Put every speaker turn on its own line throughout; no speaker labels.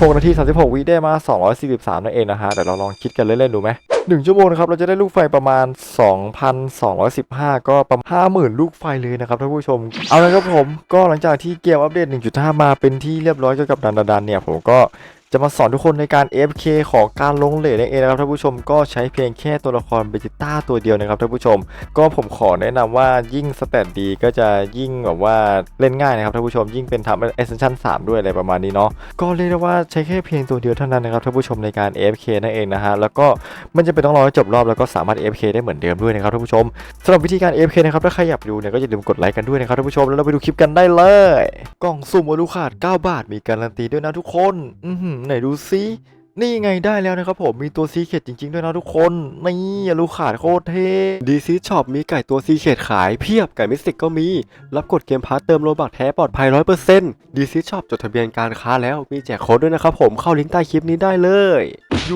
6 นาที 36 วิได้มา 243 นั่นเองนะฮะเดี๋ยวเราลองคิดกันเล่นๆดูไหม1ชั่วโมงนะครับเราจะได้ลูกไฟประมาณ 2,215 ก็ประมาณ 50,000 ลูกไฟเลยนะครับท่านผู้ชม เอาละครับผมก็หลังจากที่เกมอัปเดต 1.5 มาเป็นที่เรียบร้อยเกี่ยวกับดันดันเนี่ยผมก็ จะมาสอนทุกคนในการ FK ของการลงเลทนั่นเองนะครับท่านผู้ชมก็ใช้เพียงแค่ตัวละครเบจิต้าตัวเดียวนะครับท่านผู้ชม ก็ผมขอแนะนำว่ายิ่งสเตตดีก็จะยิ่งแบบว่าเล่นง่ายนะครับท่านผู้ชมยิ่งเป็นทำ Ascension 3ด้วยอะไรประมาณนี้เนาะก็เรียกได้ว่าใช้แค่เพียงตัวเดียวเท่านั้นนะครับท่านผู้ชมในการ FK นั่นเองนะฮะแล้วก็มันจะเป็นต้องรอให้จบรอบแล้วก็สามารถ FK ได้เหมือนเดิมด้วยนะครับท่านผู้ชมสำหรับวิธีการ FK นะครับถ้าใครอยากดูเนี่ยก็อย่าลืมกดไลค์กันด้วยนะครับท่านผู้ชมแล้วเราไปดูคลิปกันได้เลย กล่องสุ่มอลูขาด9บาทมีการันตีด้วยนะทุกคน อืไหนดูซินี่ไงได้แล้วนะครับผมมีตัวซีเคดจริง ๆ ด้วยนะทุกคน นี่อลูขาดโคตรเท่ดีซีช็อปมีไก่ตัวซีเคดขายเพียบไก่มิสติกก็มี รับกดเกมพาร์ตเติมโลบักแท้ปลอดภัย100%ดีซีช็อปจดทะเบียนการค้าแล้วมีแจกโค้ดด้วยนะครับผมเข้าลิงก์ใต้คลิปนี้ได้เลย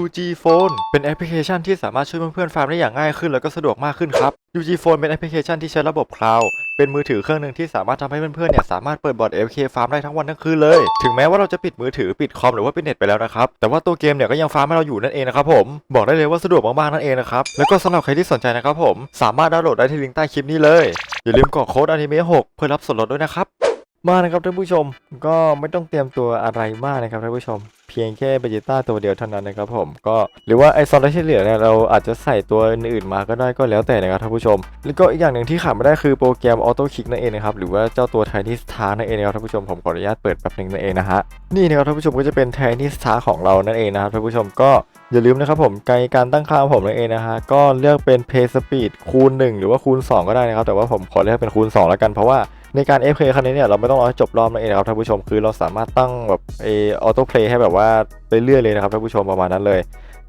UG Phone เป็นแอปพลิเคชันที่สามารถช่วยเพื่อนๆฟาร์มได้อย่างง่ายขึ้น แล้วก็สะดวกมากขึ้นครับ UG Phone เป็นแอปพลิเคชันที่ใช้ระบบคลาวด์ เป็นมือถือเครื่องหนึ่งที่สามารถทำให้เพื่อนๆเนี่ยสามารถเปิดบอร์ด FK ฟาร์มได้ทั้งวันทั้งคืนเลย ถึงแม้ว่าเราจะปิดมือถือปิดคอมหรือว่าปิดเน็ตไปแล้วนะครับ แต่ว่าตัวเกมเนี่ยก็ยังฟาร์มให้เราอยู่นั่นเองนะครับผม บอกได้เลยว่าสะดวกมากๆนั่นเองนะครับ แล้วก็สำหรับใครที่สนใจนะครับผม สามารถดาวน์โหลดได้ที่ลิงก์ใต้คลิปนี้เลย อย่าลืมกรอกโค้ดอนิเมะ6เพื่อรับส่วนลดด้วยนะครับ มานะครับท่านผู้ชมก็ไม่ต้องเตรียมตัวอะไรมากนะครับท่านผู้ชม เพียงแค่เบจิต้าตัวเดียวเท่านั้นนะครับผมก็หรือว่าไอซอนที่เหลือเนี่ยเราอาจจะใส่ตัวอื่นๆมาก็ได้ก็แล้วแต่นะครับท่านผู้ชม แล้วก็อีกอย่างหนึ่งที่ขาดไม่ได้คือโปรแกรมออโต้คิกนั่นเองนะครับหรือว่าเจ้าตัวไทนี่สตาร์นั่นเองนะครับท่านผู้ชมผมขออนุญาตเปิดแป๊บหนึงนั่นเองนะฮะนี่นะครับท่านผู้ชมก็จะเป็นไทนี่สตาร์ของเรานั่นเองนะครับท่านผู้ชมก็อย่าลืมนะครับผมในการตั้งค่าของผมนั่นเองนะฮะก็เลือกเป็น Pay Speed คูณ 1 หรือว่าคูณ 2 ก็ได้นะครับแต่ว่าผมขอเลือกเป็นคูณ 2 แล้วกันเพราะว่า ในการ FK ครั้งนี้เนี่ยเราไม่ต้องรอให้จบรอบนั่นเองนะครับท่านผู้ชมคือเราสามารถตั้งแบบเอออโต้เพลย์ให้แบบว่าไปเรื่อยเลยนะครับท่านผู้ชมประมาณนั้นเลย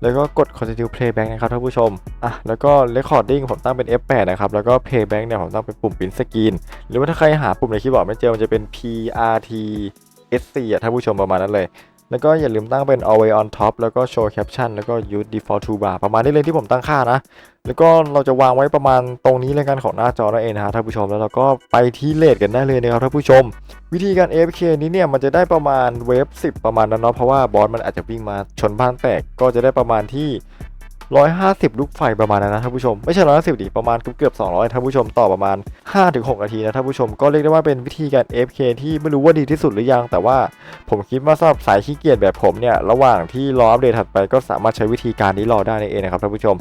แล้วก็กด continue playback นะครับท่านผู้ชมอะแล้วก็ recording ผมตั้งเป็น F8 นะครับแล้วก็ playback เนี่ยผมตั้งเป็นปุ่ม print screen หรือว่าถ้าใครหาปุ่มในคีย์บอร์ดไม่เจอมันจะเป็น PRT SC อะท่านผู้ชมประมาณนั้นเลย แล้วก็อย่าลืมตั้งเป็น always on top แล้วก็ show caption แล้วก็ use default toolbar ประมาณนี้เลยที่ผมตั้งค่านะ แล้วก็เราจะวางไว้ประมาณตรงนี้เลยกันของหน้าจอนั่นเองนะฮะท่านผู้ชม แล้วเราก็ไปที่เลทกันได้เลยนะครับท่านผู้ชม วิธีการ AFK นี้เนี่ยมันจะได้ประมาณเวฟ10 ประมาณนั้นเนาะเพราะว่าบอสมันอาจจะวิ่งมาชนบ้านแตกก็จะได้ประมาณที่ 150 ลูกไฟประมาณนั้นนะท่านผู้ชมไม่ใช่150ดิประมาณเกือบ200ท่านผู้ชมต่อประมาณ 5-6 นาทีนะท่านผู้ชมก็เรียกได้ว่าเป็นวิธีการ FK ที่ไม่รู้ว่าดีที่สุดหรือยัง แต่ว่าผมคิดว่าสำหรับสายขี้เกียจแบบผมเนี่ยระหว่างที่รออัปเดตถัดไปก็สามารถใช้วิธีการนี้รอได้นั่นเองนะครับท่านผู้ชม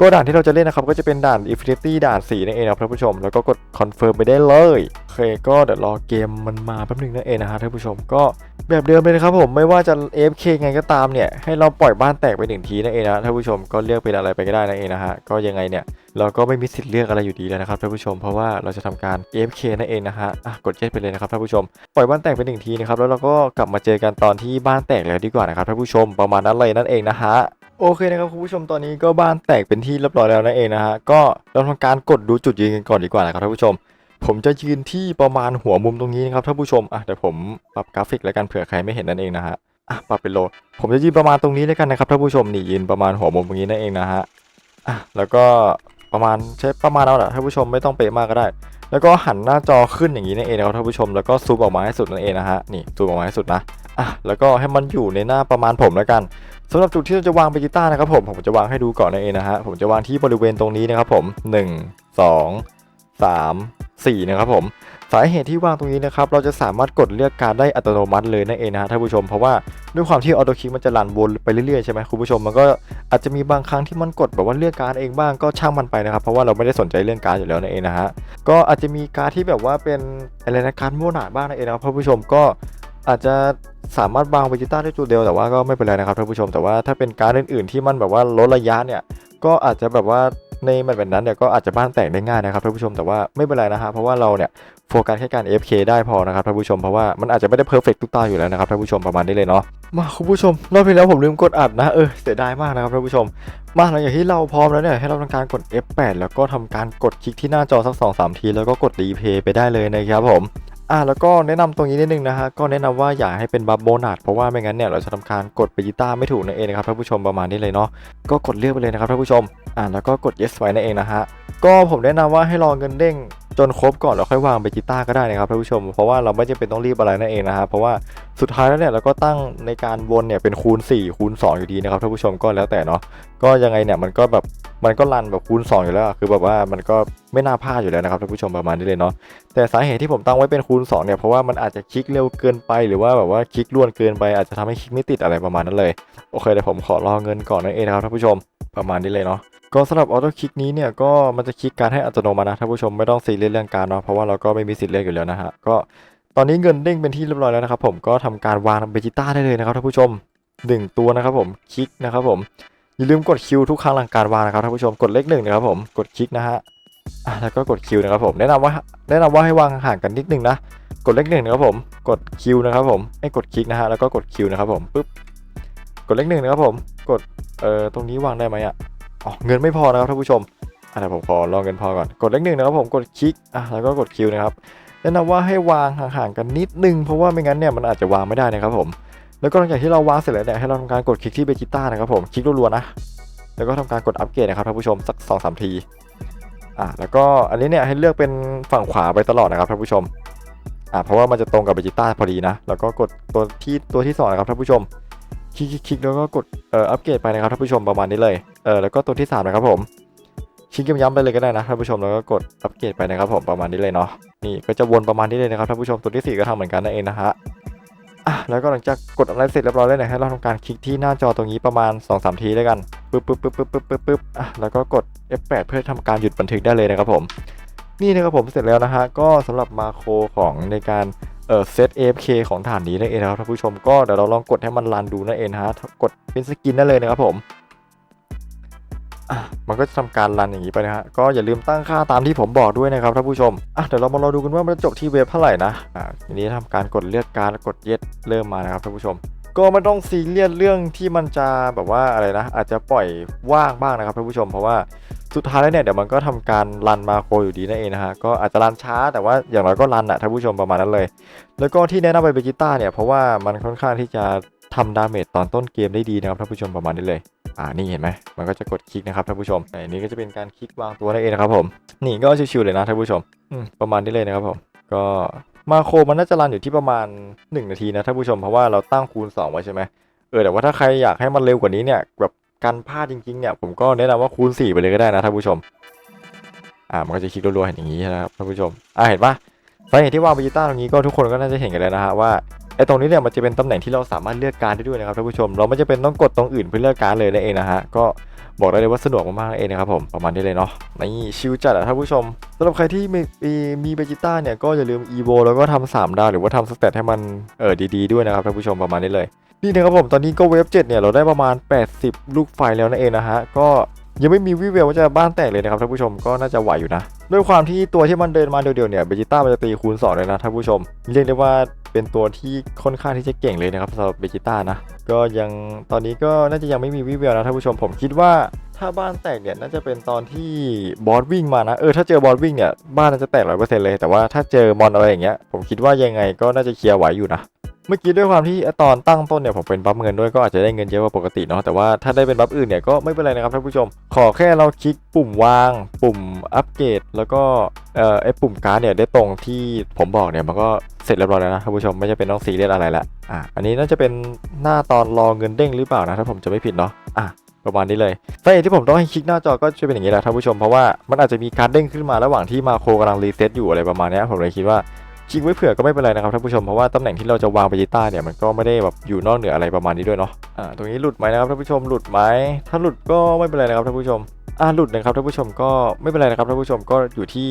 ก็ด่านที่เราจะเล่นนะครับก็จะเป็นด่าน Infinity ด่าน4นั่นเองนะครับท่านผู้ชม แล้วก็กด Confirm ไปได้เลยโอเคก็เดี๋ยวรอเกมมันมาแป๊บหนึงนั่นเองนะฮะท่านผู้ชมก็ แบบเดิมเลยนะครับผมไม่ว่าจะ AFK ไงก็ตามเนี่ยให้เราปล่อยบ้านแตกไปหนึ่งทีนั่นเองนะท่านผู้ชมก็เลือกเป็นอะไรไปก็ได้นั่นเองนะฮะก็ยังไงเนี่ยเราก็ไม่มีสิทธิ์เลือกอะไรอยู่ดีแล้วนะครับท่านผู้ชมเพราะว่าเราจะทำการ AFK นั่นเองนะฮะอะกดเย็ดไปเลยนะครับท่านผู้ชมปล่อยบ้านแตกไปหนึ่งทีนะครับแล้วเราก็กลับมาเจอกันตอนที่บ้านแตกแล้วดีกว่านะครับท่านผู้ชมประมาณนั้นเลยนั่นเองนะฮะโอเคนะครับคุณผู้ชมตอนนี้ก็บ้านแตกเป็นที่เรียบร้อยแล้วนั่นเองนะฮะก็เราทำการกดดูจุดยืนกันก่อนดีกว่านะครับท่านผู้ชม ผมจะยืนที่ประมาณหัวมุมตรงนี้นะครับท่านผู้ชมอะเดี๋ยวผมปรับกราฟิกแล้วกันเผื่อใครไม่เห็นนั่นเองนะฮะอะปรับเป็นโล ผมจะยืนประมาณตรงนี้แล้วกันนะครับท่านผู้ชมนี่ยืนประมาณหัวมุมตรงนี้นั่นเองนะฮะอะแล้วก็ประมาณใช้ประมาณเอาแหละท่านผู้ชมไม่ต้องเป๊ะมากก็ได้ แล้วก็หันหน้าจอขึ้นอย่างนี้นั่นเองนะครับท่านผู้ชมแล้วก็ซูมออกมาให้สุดนั่นเองนะฮะนี่ซูมออกมาให้สุดนะอะแล้วก็ให้มันอยู่ในหน้าประมาณผมแล้วกันสำหรับจุดที่เราจะวางเบจิต้านะครับผมผมจะวางให้ดูก่อนนั่นเองนะฮะผมจะวางที่บริเวณตรงนี้นะครับผม 1 2 3 4 นะครับผมสาเหตุที่วางตรงนี้นะครับเราจะสามารถกดเลือกการได้อัตโนมัติเลยนั่นเองนะฮะท่านผู้ชมเพราะว่าด้วยความที่ออโต้คิกมันจะรันวนไปเรื่อยๆใช่ไหมคุณผู้ชมมันก็อาจจะมีบางครั้งที่มันกดแบบว่าเลือกการเองบ้างก็ช่างมันไปนะครับเพราะว่าเราไม่ได้สนใจเรื่องการอยู่แล้วนั่นเองนะฮะก็อาจจะมีการที่แบบว่าเป็นอะไรนะการมั่วหนาบ้างนั่นเองนะครับท่านผู้ชมก็อาจจะสามารถวางเวจิต้าได้ตัวเดียวแต่ว่าก็ไม่เป็นไรนะครับท่านผู้ชมแต่ว่าถ้าเป็นการอื่นๆที่มันแบบว่าลดระยะเนี่ยก็อาจจะแบบว่า ในแมตช์แบบนั้นเนี่ยก็อาจจะบ้านแตกได้ง่ายนะครับท่านผู้ชมแต่ว่าไม่เป็นไรนะฮะเพราะว่าเราเนี่ยโฟกัสแค่การ FK ได้พอนะครับท่านผู้ชมเพราะว่ามันอาจจะไม่ได้เพอร์เฟกทุกตาอยู่แล้วนะครับท่านผู้ชมประมาณนี้เลยเนาะมาคุณผู้ชมรอบที่แล้วผมลืมกดอัดนะเออเสียดายมากนะครับท่านผู้ชม มาหลังจากที่เราพร้อมแล้วเนี่ยให้เราทำการกด F8 แล้วก็ทำการกดคลิกที่หน้าจอสัก2อสทีแล้วก็กดรีเพย์ไปได้เลยนะครับผม อ่าแล้วก็แนะนำตรงนี้นิดนึงนะฮะก็แนะนำว่าอย่าให้เป็นบัฟโบนัสเพราะว่าไม่งั้นเนี่ยเราจะทำการกดไปกีตาร์ไม่ถูกนั่นเองนะครับท่านผู้ชมประมาณนี้เลยเนาะก็กดเลือกไปเลยนะครับท่านผู้ชมอ่าแล้วก็กด yes ไว้นั่นเองนะฮะก็ผมแนะนำว่าให้รอเงินเด้ง จนครบก่อนแล้วค่อยวางเบจิต้าก็ได้นะครับท่านผู้ชม เพราะว่าเราไม่จำเป็นต้องรีบอะไรนั่นเองนะครับเพราะว่าสุดท้ายแล้วเนี่ยเราก็ตั้งในการวนเนี่ยเป็นคูณ 4 คูณ 2 อยู่ดีนะครับท่านผู้ชมก็แล้วแต่เนาะก็ยังไงเนี่ยมันก็แบบมันก็รันแบบคูณ 2 อยู่แล้วคือแบบว่ามันก็ไม่น่าพลาดอยู่แล้วนะครับท่านผู้ชมประมาณนี้เลยเนาะแต่สาเหตุที่ผมตั้งไว้เป็นคูณ2เนี่ยเพราะว่ามันอาจจะคลิกเร็วเกินไป หรือว่าแบบว่าคลิกล้วนเกินไปอาจจะทำให้คลิกไม่ติดอะไรประมาณนั้นเลยโอเคเดี๋ยวผมขอรอเงินก่อนนั่นเองนะครับท่านผู้ชม ประมาณนี้เลยเนาะก็สำหรับออโต้คลิกนี้เนี่ยก็มันจะคลิกการให้อัตโนมัตินะท่านผู้ชมไม่ต้องซีเรียสเรื่องการเนาะเพราะว่าเราก็ไม่มีสิทธิ์เลือกอยู่แล้วนะฮะก็ตอนนี้เงินเด้งเป็นที่เรียบร้อยแล้วนะครับผมก็ทำการวางเบจิต้าได้เลยนะครับท่านผู้ชมหนึ่งตัวนะครับผมคลิกนะครับผมอย่าลืมกดคิวทุกครั้งหลังการวางนะครับท่านผู้ชมกดเลขหนึ่งนะครับผมกดคลิกนะฮะแล้วก็กดคิวนะครับผมแนะนำว่าแนะนำว่าให้วางห่างกันนิดนึงนะกดเลขหนึ่งนะครับผมกดคิวนะครับผมให้กดคลิกนะฮะแล้วก็กดคิวนะครับผมปุ๊บกดเลขหนึ่งนะครับผม กดเอ่อตรงนี้วางได้ไหมอะอ๋อเงินไม่พอนะครับท่านผู้ชมอะเดี๋ยวผมขอลองเงินพอก่อนกดเลขหนึ่งนะครับผมกดคลิกอะแล้วก็กดคิวนะครับแนะนำว่าให้วางห่างๆกันนิดนึงเพราะว่าไม่งั้นเนี่ยมันอาจจะวางไม่ได้นะครับผมแล้วก็หลังจากที่เราวางเสร็จแล้วเนี่ยให้เราทำการกดคลิกที่เบจิต้านะครับผมคลิกรัวๆนะแล้วก็ทำการกดอัปเกรดนะครับท่านผู้ชมสัก2อสทีอะแล้วก็อันนี้เนี่ยให้เลือกเป็นฝั่งขวาไปตลอดนะครับท่านผู้ชมอะเพราะว่ามันจะตรงกับเบจิต้าพอดีนะ แล้วก็กดตัวที่ตัวที่สองนะครับท่านผู้ชม คลิกคลิกแล้วก็กดเอ่ออัปเกรดไปนะครับท่านผู้ชมประมาณนี้เลยเออแล้วก็ตัวที่สามนะครับผมคลิกย้ำไปเลยก็ได้นะท่านผู้ชมแล้วก็กดอัปเกรดไปนะครับผมประมาณนี้เลยเนาะนี่ก็จะวนประมาณนี้เลยนะครับท่านผู้ชมตัวที่สี่ก็ทำเหมือนกันนั่นเองนะฮะอะแล้วก็หลังจากกดอะไรเสร็จเรียบร้อยแล้วเนี่ยให้เราทำการคลิกที่หน้าจอตรงนี้ประมาณ2อสทีด้วยกันปึ๊บปึ๊บปึ๊บปึ๊บปึ๊บปึ๊บปึ๊บอะแล้วก็กด F8 เพื่อทำการหยุดบันทึกได้เลยนะครับผมนี่นะครับผมเสร็จแล้วนะฮะก็สำหรับมาโครของในการ เอ่อเซต AFK ของฐานนี้นั่นเองนะครับท่านผู้ชมก็เดี๋ยวเราลองกดให้มันรันดูนั่นเองนะฮะกดเป็นสกินได้เลยนะครับผมมันก็จะทำการรันอย่างนี้ไปนะฮะก็อย่าลืมตั้งค่าตามที่ผมบอกด้วยนะครับท่านผู้ชมอะเดี๋ยวเรามาเราดูกันว่ามันจะจบที่เวฟเท่าไหร่นะอะทีนี้ทำการกดเลือกการกดเย็ดเริ่มมานะครับท่านผู้ชม ก็ไม่ต้องซีเรียสเรื่องที่มันจะแบบว่าอะไรนะ อาจจะปล่อยว่างบ้างนะครับท่านผู้ชมเพราะว่าสุดท้ายแล้วเนี่ยเดี๋ยวมันก็ทำการรันมาโครอยู่ดีนั่นเองนะฮะก็อาจจะรันช้าแต่ว่าอย่างน้อยก็รันอะท่านผู้ชมประมาณนั้นเลย แล้วก็ที่แนะนำไปเบจิต้าเนี่ยเพราะว่ามันค่อนข้างที่จะทำดาเมจตอนต้นเกมได้ดีนะครับท่านผู้ชมประมาณนี้เลย อ่านี่เห็นไหมมันก็จะกดคลิกนะครับท่านผู้ชมอันนี้ก็จะเป็นการคลิกวางตัวนั่นเองนะครับผมนี่ก็ชิวๆเลยนะท่านผู้ชมอืมประมาณนี้เลยนะครับผมก็ มาโครมันน่าจะรันอยู่ที่ประมาณ 1 นาทีนะท่านผู้ชมเพราะว่าเราตั้งคูณ 2 ไว้ใช่ไหมเออแต่ว่าถ้าใครอยากให้มันเร็วกว่านี้เนี่ยแบบกันพลาดจริงๆเนี่ยผมก็แนะนำว่าคูณ 4 ไปเลยก็ได้นะท่านผู้ชมอ่ามันก็จะคลิกรัวๆเห็นอย่างนี้นะครับท่านผู้ชมอ่าเห็นปะสาเหตุที่วางเบจิต้าตรงนี้ก็ทุกคนก็น่าจะเห็นกันแล้วนะฮะว่าไอ้ตรงนี้เนี่ยมันจะเป็นตำแหน่งที่เราสามารถเลือกการได้ด้วยนะครับท่านผู้ชม เราไม่จะเป็นต้องกดตรงอื่นเพื่อเลือกการเลยนั่นเองนะฮะก็ บอกได้เลยว่าสะดวกมากๆนั่นเองนะครับผมประมาณนี้เลยเนาะนี่ชิลจัดอะท่านผู้ชมสำหรับใครที่มีมีเบจิต้าเนี่ยก็อย่าลืมอีโวแล้วก็ทำสามดาวหรือว่าทำสเตตให้มันเออดีๆด้วยนะครับท่านผู้ชมประมาณนี้เลยนี่นะครับผมตอนนี้ก็เวฟ7เนี่ยเราได้ประมาณ 80 ลูกไฟแล้วนั่นเองนะฮะก็ยังไม่มีวิเวลว่าจะบ้านแตกเลยนะครับท่านผู้ชมก็น่าจะไหวอยู่นะ ด้วยความที่ตัวที่มันเดินมาเดียวๆเนี่ยเบจิต้ามันจะตีคูณ2เลยนะท่านผู้ชม เรียกได้ว่าเป็นตัวที่ค่อนข้างที่จะเก่งเลยนะครับสำหรับเบจิต้านะ ก็ยังตอนนี้ก็น่าจะยังไม่มีวิเวลนะท่านผู้ชมผมคิดว่าถ้าบ้านแตกเนี่ยน่าจะเป็นตอนที่บอสวิ่งมานะเออถ้าเจอบอสวิ่งเนี่ยบ้านน่าจะแตกร้อยเปอร์เซ็นต์เลยแต่ว่าถ้าเจอมอนอะไรอย่างเงี้ยผมคิดว่ายังไงก็น่าจะเคลียร์ไหวอยู่นะ เมื่อกี้ด้วยความที่ตอนตั้งต้นเนี่ยผมเป็นบัฟเงินด้วยก็อาจจะได้เงินเยอะกว่าปกติเนาะแต่ว่าถ้าได้เป็นบัฟอื่นเนี่ยก็ไม่เป็นไรนะครับท่านผู้ชม ขอแค่เราคลิกปุ่มวาง ปุ่มอัปเกรดแล้วก็เอ่อไอปุ่มการ์ดเนี่ยได้ตรงที่ผมบอกเนี่ยมันก็เสร็จเรียบร้อยแล้วนะท่านผู้ชมไม่จำเป็นต้องซีเรียสอะไรละอะอันนี้น่าจะเป็นหน้าตอนรอเงินเด้งหรือเปล่านะถ้าผมจะไม่ผิดเนาะอะประมาณนี้เลยสาเหตุที่ผมต้องให้คลิกหน้าจอก็จะเป็นอย่างนี้แหละท่านผู้ชมเพราะว่ามันอาจจะมีการเด้งขึ้นมาระหว่างที่มาโครกำลังรีเซ็ตอยู่อะไรประมาณนี้ผมเลยคิดว่า คลิกไว้เผื่อก็ไม่เป็นไรนะครับท่านผู้ชมเพราะว่าตำแหน่งที่เราจะวางเบจิต้าเนี่ยมันก็ไม่ได้แบบอยู่นอกเหนืออะไรประมาณนี้ด้วยเนาะอ่าตรงนี้หลุดไหมนะครับท่านผู้ชมหลุดไหมถ้าหลุดก็ไม่เป็นไรนะครับท่านผู้ชมอ่าหลุดนะครับท่านผู้ชมก็ไม่เป็นไรนะครับท่านผู้ชมก็อยู่ที่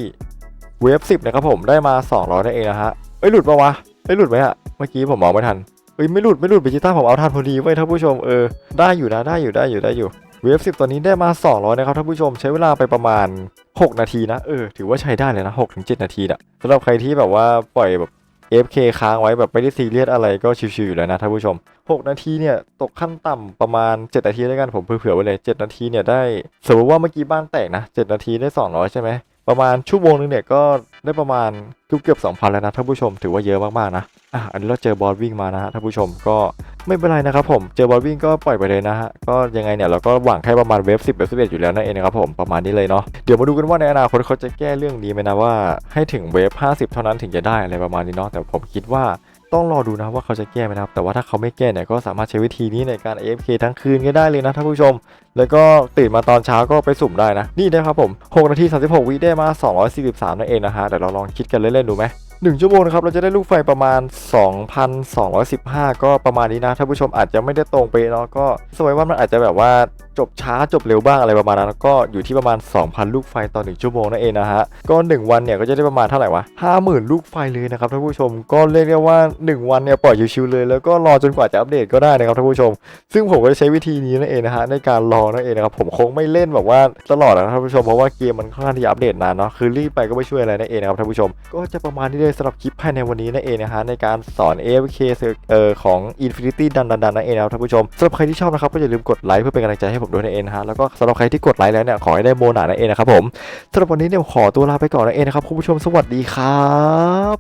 เวฟสิบนะครับผมได้มา200นั่นเองนะฮะเอ้ยหลุดปะวะเอ้ยหลุดไหมอะเมื่อกี้ผมมองไม่ทันเอ้ยไม่หลุดไม่หลุดเบจิต้าผมเอาทันพอดีเว้ท่านผู้ชมเออได้อยู่นะได้อยู่ได้อยู่ได้อยู่ เวฟสิบตอนนี้ได้มา 200 นะครับท่านผู้ชมใช้เวลาไปประมาณ 6 นาทีนะ เออ ถือว่าใช้ได้เลยนะ6ถึง7นาทีอะสำหรับใครที่แบบว่าปล่อยแบบ fk ค้างไว้แบบไม่ได้ซีเรียสอะไรก็ชิวๆอยู่แล้วนะท่านผู้ชม 6 นาทีเนี่ยตกขั้นต่ำประมาณ 7 นาทีแล้วกันผมเผื่อไว้เลย 7 นาทีเนี่ยได้สมมติว่าเมื่อกี้บ้านแตกนะ 7 นาทีได้ 200 ใช่ไหมประมาณชั่วโมงนึงเนี่ยก็ได้ประมาณเกือบเกือบ2,000 แล้วนะท่านผู้ชมถือว่าเยอะมากๆนะ อะอันนี้เราเจอบอสวิ่งมานะฮะท่านผู้ชมก็ไม่เป็นไรนะครับผมเจอบอสวิ่งก็ปล่อยไปเลยนะฮะก็ยังไงเนี่ยเราก็หวังแค่ประมาณเวฟ10เวฟ11 อยู่แล้วนั่นเองนะครับผมประมาณนี้เลยเนาะเดี๋ยวมาดูกันว่าในอนาคตเขาจะแก้เรื่องนี้ไหมนะว่าให้ถึงเวฟ50 เท่านั้นถึงจะได้อะไรประมาณนี้เนาะแต่ผมคิดว่าต้องรอดูนะว่าเขาจะแก้ไหมนะครับแต่ว่าถ้าเขาไม่แก้เนี่ยก็สามารถใช้วิธีนี้ในการ AFK ทั้งคืนก็ได้เลยนะท่านผู้ชม แล้วก็ตื่นมาตอนเช้าก็ไปสุ่มได้นะนี่นะครับผม6นาที36วิได้มา 243นั่นเองนะฮะเดี๋ยวเราลองคิดกันเล่นๆดูไหม 1 ชั่วโมงนะครับเราจะได้ลูกไฟประมาณ 2,215 ก็ประมาณนี้นะท่านผู้ชมอาจจะไม่ได้ตรงไปเนาะก็สมัยว่ามันอาจจะแบบว่าจบช้าจบเร็วบ้างอะไรประมาณนั้นก็อยู่ที่ประมาณ 2,000 ลูกไฟต่อ 1 ชั่วโมงนั่นเองนะฮะก็ 1 วันเนี่ยก็จะได้ประมาณเท่าไหร่วะ50,000 ลูกไฟเลยนะครับท่านผู้ชมก็เรียกได้ว่า 1 วันเนี่ยปล่อยชิวๆเลยแล้วก็รอจนกว่าจะอัปเดตก็ได้นะครับท่านผู้ชม ซึ่งผมก็จะใช้วิธีนี้นั่นเองนะฮะในการรอนั่นเองนะครับผมคงไม่เล่นแบบว่าตลอดนะท่านผู้ชมเพราะว่าเกมมันค่อนข้างที่จะอัปเดตนานเนาะคือรีบไปก็ไม่ช่วยอะไรนั่นเองนะครับท่านผู้ชมก็จะประมาณนี้เลยสำหรับคลิปภายในวันนี้นั่นเองนะฮะในการสอน AFK เอ่อของ Infinity ดันดันดันนั่นเองนะครับท่านผู้ชมสำหรับใครที่ชอบนะครับก็อย่าลืมกดไลค์เพื่อเป็นกำลังใจให้ผมด้วยนั่นเองนะฮะแล้วก็สำหรับใครที่กดไลค์แล้วเนี่ยขอให้ได้โบนัสนั่นเองนะครับผมสำหรับวันนี้เนี่ยขอตัวลาไปก่อนนั่นเองนะครับคุณผู้ชมสวัสดีครับ